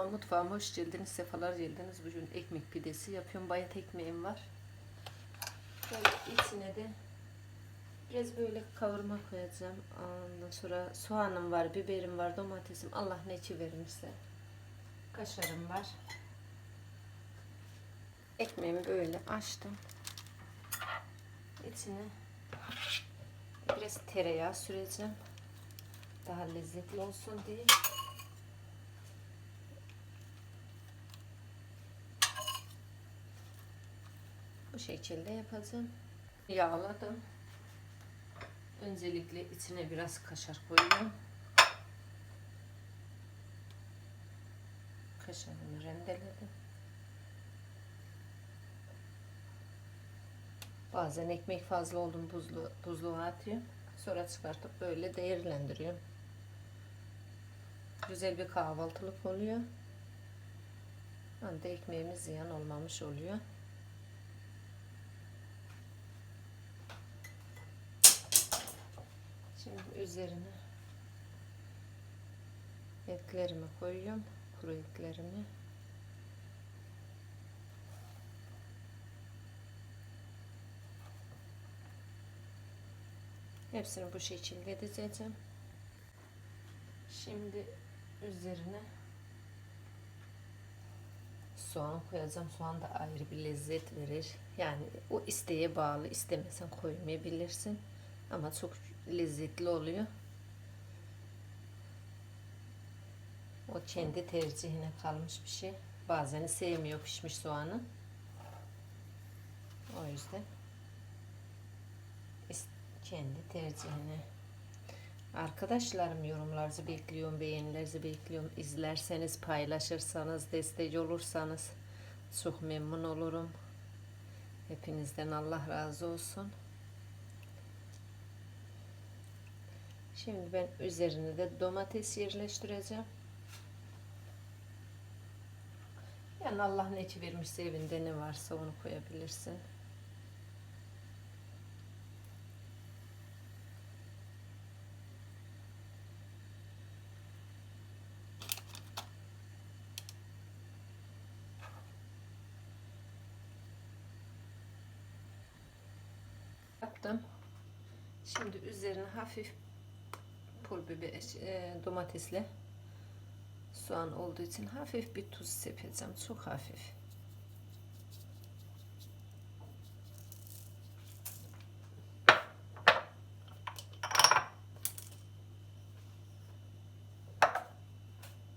Kanalıma mutfağıma hoş geldiniz. Sefalar geldiniz. Bugün ekmek pidesi yapıyorum. Bayat ekmeğim var. Böyle içine de biraz böyle kavurma koyacağım. Ondan sonra soğanım var, biberim var, domatesim. Allah ne içi verirse. Kaşarım var. Ekmeğimi böyle açtım. İçine biraz tereyağı süreceğim. Daha lezzetli olsun diye. Şekilde yapacağım. Yağladım. Öncelikle içine biraz kaşar koyuyorum. Kaşarımı rendeledim. Bazen ekmek fazla oldum buzlu, buzluğa atıyorum. Sonra çıkartıp böyle değerlendiriyorum. Güzel bir kahvaltılık oluyor. Hem de ekmeğimiz ziyan olmamış oluyor. Şimdi üzerine etlerimi koyuyorum. Kuru etlerimi. Hepsini bu şekilde dizeceğim. Şimdi üzerine soğan koyacağım. Soğan da ayrı bir lezzet verir. Yani o isteğe bağlı. İstemesen koymayabilirsin. Ama çok lezzetli oluyor. O kendi tercihine kalmış bir şey. Bazen sevmiyor pişmiş soğanı. O yüzden kendi tercihine. Arkadaşlarım yorumlarınızı bekliyorum, beğenilerinizi bekliyorum. İzlerseniz, paylaşırsanız, destek olursanız çok memnun olurum. Hepinizden Allah razı olsun. Şimdi ben üzerine de domates yerleştireceğim. Yani Allah ne vermişse evinde ne varsa onu koyabilirsin. Yaptım. Şimdi üzerine hafif pul biber, e, domatesle soğan olduğu için hafif bir tuz sepeceğim. Çok hafif.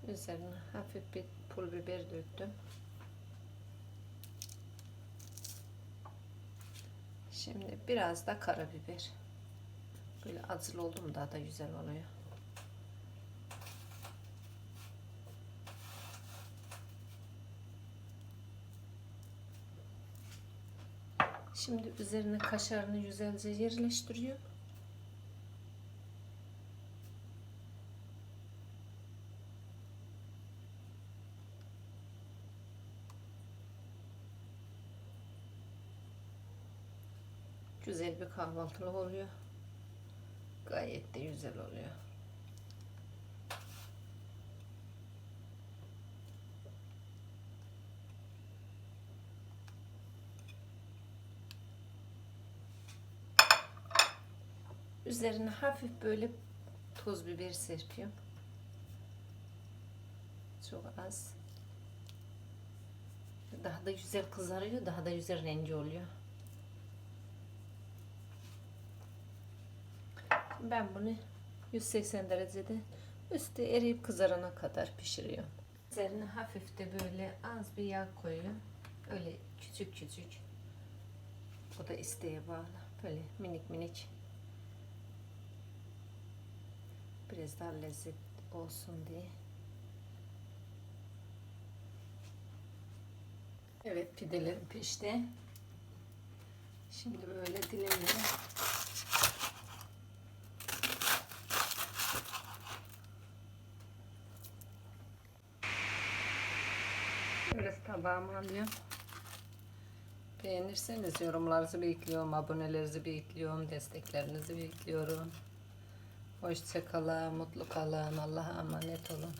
Üzerine hafif bir pul biber döktüm. Şimdi biraz da karabiber. Böyle acılı oldu mu daha da güzel oluyor. Şimdi üzerine kaşarını güzelce yerleştiriyor. Güzel bir kahvaltılık oluyor. Gayet de güzel oluyor. Üzerine hafif böyle toz biber serpiyorum. Çok az. Daha da güzel kızarıyor, daha da güzel rengi oluyor. Ben bunu 180 derecede üstü eriyip kızarana kadar pişiriyorum. Üzerine hafif de böyle az bir yağ koyuyorum. Öyle küçük küçük. O da isteğe bağlı. Böyle minik minik. Biraz daha lezzet olsun diye. Evet pidelerim pişti. Şimdi böyle dilimle Biraz tabağıma alıyorum. Beğenirseniz yorumlarınızı bekliyorum, abonelerinizi bekliyorum, desteklerinizi bekliyorum. Hoşça kalın, mutlu kalın, Allah'a emanet olun.